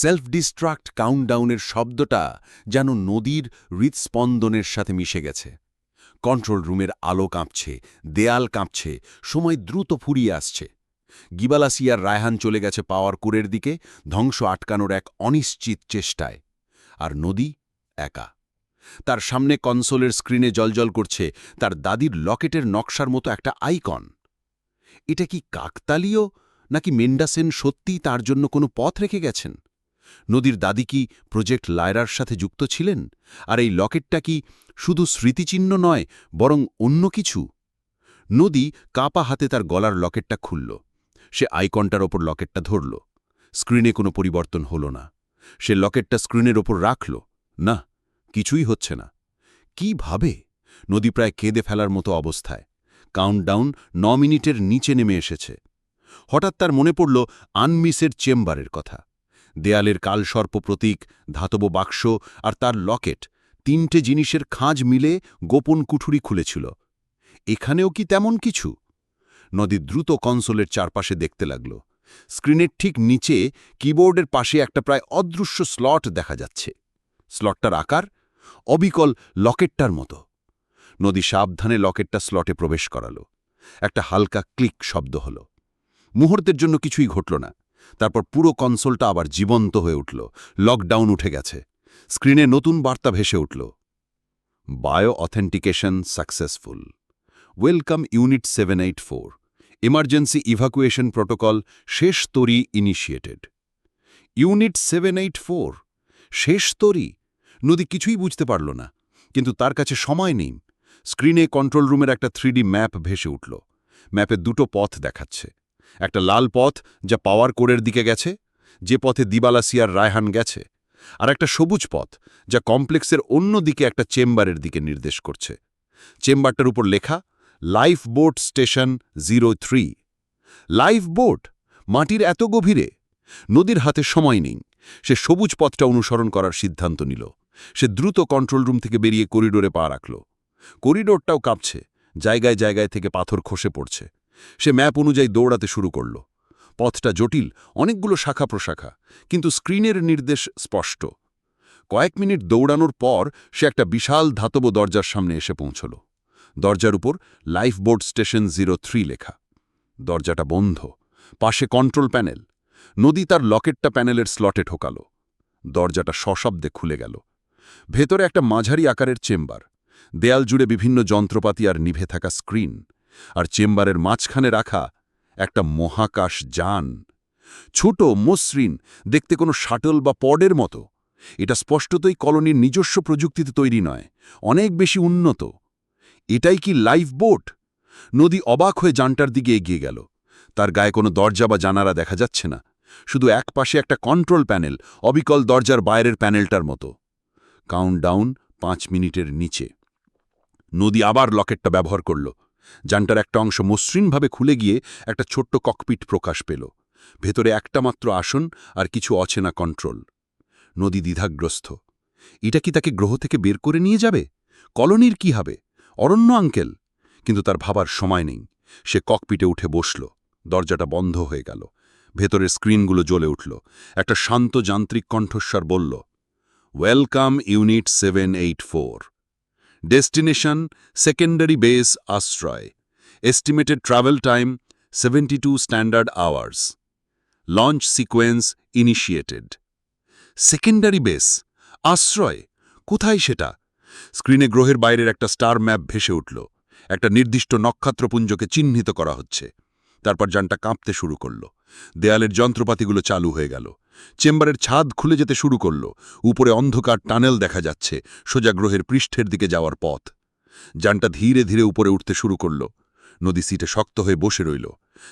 Self distract কাউন্টডাউনের শব্দটা যেন নদীর হৃৎস্পন্দনের সাথে মিশে গেছে। কন্ট্রোল রুমের আলো কাঁপছে, দেয়াল কাঁপছে, সময় দ্রুত ফুরিয়ে আসছে। গিবালাসিয়ার রায়হান চলে গেছে পাওয়ার কুরের দিকে, ধ্বংস আটকানোর এক অনিশ্চিত চেষ্টায়। আর নদী একা। তার সামনে কনসোলের স্ক্রিনে জলজল করছে তার দাদির লকেটের নকশার মতো একটা আইকন এটা কি কাকতালীয়, নাকি মেন্ডাসেন সত্যিই তার জন্য কোনো পথ রেখে গেছেন? নদীর দাদি কি প্রজেক্ট লায়রার সাথে যুক্ত ছিলেন? আর এই লকেটটা কি শুধু স্মৃতিচিহ্ন নয়, বরং অন্য কিছু? নদী কাপা হাতে তার গলার লকেটটা খুলল। সে আইকনটার ওপর লকেটটা ধরল। স্ক্রিনে কোনো পরিবর্তন হল না। সে লকেটটা স্ক্রিনের ওপর রাখল। না, কিছুই হচ্ছে না। কি ভাবে? নদী প্রায় কেঁদে ফেলার মতো অবস্থায়। কাউন্টডাউন ন মিনিটের নিচে নেমে এসেছে। হঠাৎ তার মনে পড়ল, আনমিসের চেম্বারের কথা। দেয়ালের কালসর্প প্রতীক, ধাতব বাক্স আর তার লকেট তিনটে জিনিসের খাঁজ মিলে গোপন কুঠুরি খুলেছিল। এখানেও কি তেমন কিছু? নদী দ্রুত কনসোলের চারপাশে দেখতে লাগল। স্ক্রিনের ঠিক নিচে কিবোর্ডের পাশে একটা প্রায় অদৃশ্য স্লট দেখা যাচ্ছে। স্লটটার আকার অবিকল লকেটটার মতো। নদী সাবধানে লকেটটা স্লটে প্রবেশ করাল। একটা হালকা ক্লিক শব্দ হল। মুহূর্তের জন্য কিছুই ঘটল না। তারপর পুরো কনসোলটা আবার জীবন্ত হয়ে উঠল। লকডাউন উঠে গেছে। স্ক্রিনে নতুন বার্তা ভেসে উঠল। Bio authentication successful. Welcome unit seven eight four. Emergency evacuation protocol শেষ তরি initiated. Unit seven eight four. শেষ তরি? নদী কিছুই বুঝতে পারল না। কিন্তু তার কাছে সময় নেই। স্ক্রিনে কন্ট্রোল রুমের একটা থ্রিডি ম্যাপ ভেসে উঠল। ম্যাপে দুটো পথ দেখাচ্ছে। একটা লাল পথ যা পাওয়ার কোরের দিকে গেছে, যে পথে দিবালাসিয়ার রায়হান গেছে, আর একটা সবুজ পথ যা কমপ্লেক্সের অন্য দিকে একটা চেম্বারের দিকে নির্দেশ করছে। চেম্বারটার উপর লেখা, lifeboat station zero three. Lifeboat? মাটির এত গভীরে? নদীর হাতে সময় নেই। সে সবুজ পথটা অনুসরণ করার সিদ্ধান্ত নিল। সে দ্রুত কন্ট্রোল রুম থেকে বেরিয়ে করিডোরে পা রাখল। করিডোরটাও কাঁপছে। জায়গায় জায়গায় থেকে পাথর খসে পড়ছে। সে ম্যাপ অনুযায়ী দৌড়াতে শুরু করল। পথটা জটিল, অনেকগুলো শাখা প্রশাখা, কিন্তু স্ক্রিনের নির্দেশ স্পষ্ট। কয়েক মিনিট দৌড়ানোর পর সে একটা বিশাল ধাতব দরজার সামনে এসে পৌঁছল। দরজার উপর লাইফবোট স্টেশন জিরো লেখা। দরজাটা বন্ধ, পাশে কন্ট্রোল প্যানেল। নদী তার লকেটটা প্যানেলের স্লটে ঠোকাল দরজাটা সশব্দে খুলে গেল। ভেতরে একটা মাঝারি আকারের চেম্বার। দেয়াল জুড়ে বিভিন্ন যন্ত্রপাতি আর নিভে থাকা স্ক্রিন। আর চেম্বারের মাঝখানে রাখা একটা মহাকাশ যান। ছোট, মসৃণ, দেখতে কোনো শাটল বা পডের মতো। এটা স্পষ্টতই কলোনির নিজস্ব প্রযুক্তিতে তৈরি নয়, অনেক বেশি উন্নত। এটাই কি লাইফ বোট? নদী অবাক হয়ে যানটার দিকে এগিয়ে গেল। তার গায়ে কোনো দরজা বা জানারা দেখা যাচ্ছে না। শুধু এক পাশে একটা কন্ট্রোল প্যানেল, অবিকল দরজার বাইরের প্যানেলটার মতো। কাউন্টডাউন পাঁচ মিনিটের নিচে। নদী আবার লকেটটা ব্যবহার করল। যানটার একটা অংশ মসৃণভাবে খুলে গিয়ে একটা ছোট্ট ককপিট প্রকাশ পেল। ভেতরে একটা মাত্র আসন আর কিছু অচেনা কন্ট্রোল। নদী দ্বিধাগ্রস্ত। এটা কি তাকে গ্রহ থেকে বের করে নিয়ে যাবে? কলোনির কি হবে? অরণ্য আঙ্কেল। কিন্তু তার ভাবার সময় নেই। সে ককপিটে উঠে বসল। দরজাটা বন্ধ হয়ে গেল। ভেতরের স্ক্রিনগুলো জ্বলে উঠল। একটা শান্ত যান্ত্রিক কণ্ঠস্বর বলল welcome unit seven eight four destination secondary base আশ্রয় estimated travel time seventy two standard hours launch sequence initiated secondary base আশ্রয় কোথায় সেটা? স্ক্রিনে গ্রহের বাইরের একটা স্টার ম্যাপ ভেসে উঠল। একটা নির্দিষ্ট নক্ষত্রপুঞ্জকে চিহ্নিত করা হচ্ছে। তারপর যানটা কাঁপতে শুরু করল। দেয়ালের যন্ত্রপাতিগুলো চালু হয়ে গেল। চেম্বারের ছাদ খুলে যেতে শুরু করল। উপরে অন্ধকার টানেল দেখা যাচ্ছে, সোজা গ্রহের পৃষ্ঠের দিকে যাওয়ার পথ। যানটা ধীরে ধীরে উপরে উঠতে শুরু করল। নদী সিটে শক্ত হয়ে বসে রইল।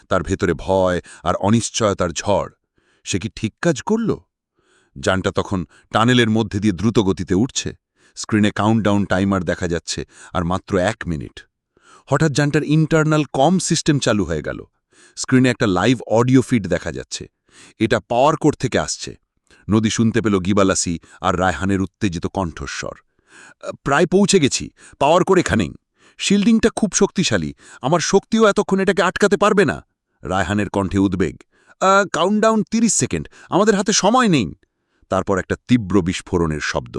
তার ভেতরে ভয় আর অনিশ্চয়তার ঝড়। সে কি ঠিক কাজ করল? যানটা তখন টানেলের মধ্যে দিয়ে দ্রুত গতিতে উঠছে। স্ক্রিনে কাউন্টডাউন টাইমার দেখা যাচ্ছে আর মাত্র এক মিনিট। হঠাৎ যানটার ইন্টারনাল কম সিস্টেম চালু হয়ে গেল। স্ক্রিনে একটা লাইভ অডিও ফিড দেখা যাচ্ছে। এটা পাওয়ার কোড থেকে আসছে। নদী শুনতে পেল গিবালাসি আর রায়হানের উত্তেজিত কণ্ঠস্বর। প্রায় পৌঁছে গেছি, পাওয়ার কোর এখানেই। শিল্ডিংটা খুব শক্তিশালী, আমার শক্তিও এতক্ষণ এটাকে আটকাতে পারবে না। রায়হানের কণ্ঠে উদ্বেগ কাউন্টডাউন তিরিশ সেকেন্ড, আমাদের হাতে সময় নেই। তারপর একটা তীব্র বিস্ফোরণের শব্দ,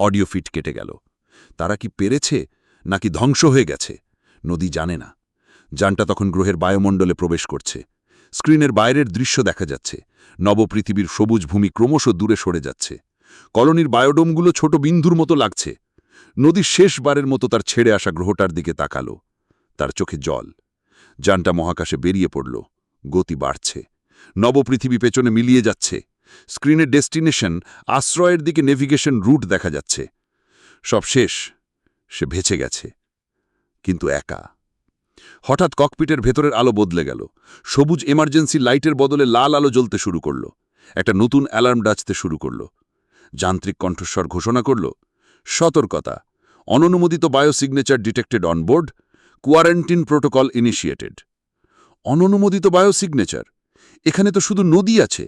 অডিও ফিট কেটে গেল। তারা কি পেরেছে, নাকি ধ্বংস হয়ে গেছে, নদী জানে না। যানটা তখন গ্রহের বায়ুমণ্ডলে প্রবেশ করছে। স্ক্রিনের বাইরের দৃশ্য দেখা যাচ্ছে। নবপৃথিবীর সবুজ ভূমি ক্রমশ দূরে সরে যাচ্ছে। কলোনির বায়োডোমগুলো ছোট বিন্দুর মতো লাগছে। নদী শেষবারের মতো তার ছেড়ে আসা গ্রহটার দিকে তাকালো। তার চোখে জল। যানটা মহাকাশে বেরিয়ে পড়ল। গতি বাড়ছে। নবপৃথিবী পেছনে মিলিয়ে যাচ্ছে। স্ক্রিনের ডেস্টিনেশন, আশ্রয়ের দিকে নেভিগেশন রুট দেখা যাচ্ছে। সব শেষ। সে ভেছে গেছে। কিন্তু একা। হঠাৎ ককপিটের ভেতরের আলো বদলে গেল। সবুজ এমার্জেন্সি লাইটের বদলে লাল আলো জ্বলতে শুরু করল। একটা নতুন অ্যালার্ম ডাচতে শুরু করল। যান্ত্রিক কণ্ঠস্বর ঘোষণা করল, সতর্কতা, অননুমোদিত biosignature detected onboard quarantine protocol initiated অননুমোদিত biosignature এখানে তো শুধু নদী আছে।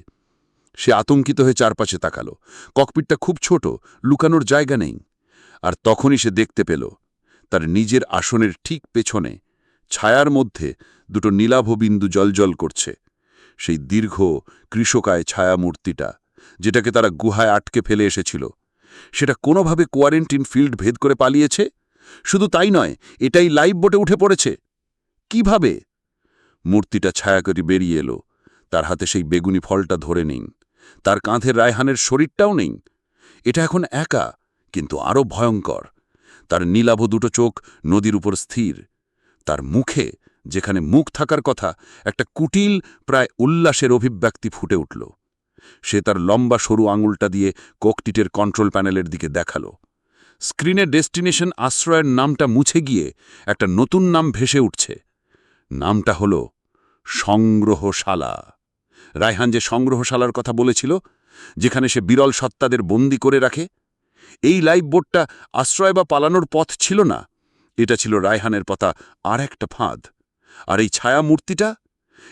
সে আতঙ্কিত হয়ে চারপাশে তাকালো। ককপিটটা খুব ছোট, লুকানোর জায়গা নেই। আর তখনই সে দেখতে পেল, তার নিজের আসনের ঠিক পেছনে ছায়ার মধ্যে দুটো নীলাভ বিন্দু জলজল করছে। সেই দীর্ঘ কৃষকায় ছায়ামূর্তিটা, যেটাকে তারা গুহায় আটকে ফেলে এসেছিল, সেটা কোনোভাবে কোয়ারেন্টিন ফিল্ড ভেদ করে পালিয়েছে? শুধু তাই নয়, এটাই লাইভ বোটে উঠে পড়েছে। কীভাবে? মূর্তিটা ছায়া করে বেরিয়ে এলো, তার হাতে সেই বেগুনি ফলটা ধরে নেই তার কাঁধে রায়হানের শরীরটাও নেই এটা এখন একা, কিন্তু আরও ভয়ঙ্কর। তার নীলাভ দুটো চোখ নদীর উপর স্থির তার মুখে, যেখানে মুখ থাকার কথা, একটা কুটিল, প্রায় উল্লাসের অভিব্যক্তি ফুটে উঠল। সে তার লম্বা সরু আঙুলটা দিয়ে কোকটিটের কন্ট্রোল প্যানেলের দিকে দেখাল। স্ক্রিনে ডেস্টিনেশন আশ্রয়ের নামটা মুছে গিয়ে একটা নতুন নাম ভেসে উঠছে। নামটা হল সংগ্রহশালা। রায়হান যে সংগ্রহশালার কথা বলেছিল, যেখানে সে বিরল সত্তাদের বন্দি করে রাখে, এই লাইভ বোর্ডটা আশ্রয় বা পালানোর পথ ছিল না। এটা ছিল রায়হানের পথা আর একটা ফাঁদ। আর এই ছায়া মূর্তিটা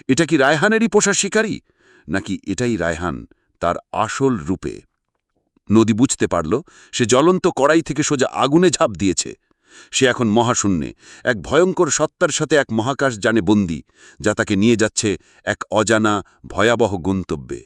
এটা কি রায়হানেরই পোষা শিকারী? নাকি এটাই রায়হান তার আসল রূপে? নদী বুঝতে পারল, সে জ্বলন্ত কড়াই থেকে সোজা আগুনে ঝাঁপ দিয়েছে। সে এখন মহাশূন্যে, এক ভয়ঙ্কর সত্তার সাথে এক মহাকাশ জানে বন্দি, যা তাকে নিয়ে যাচ্ছে এক অজানা ভয়াবহ গন্তব্যে।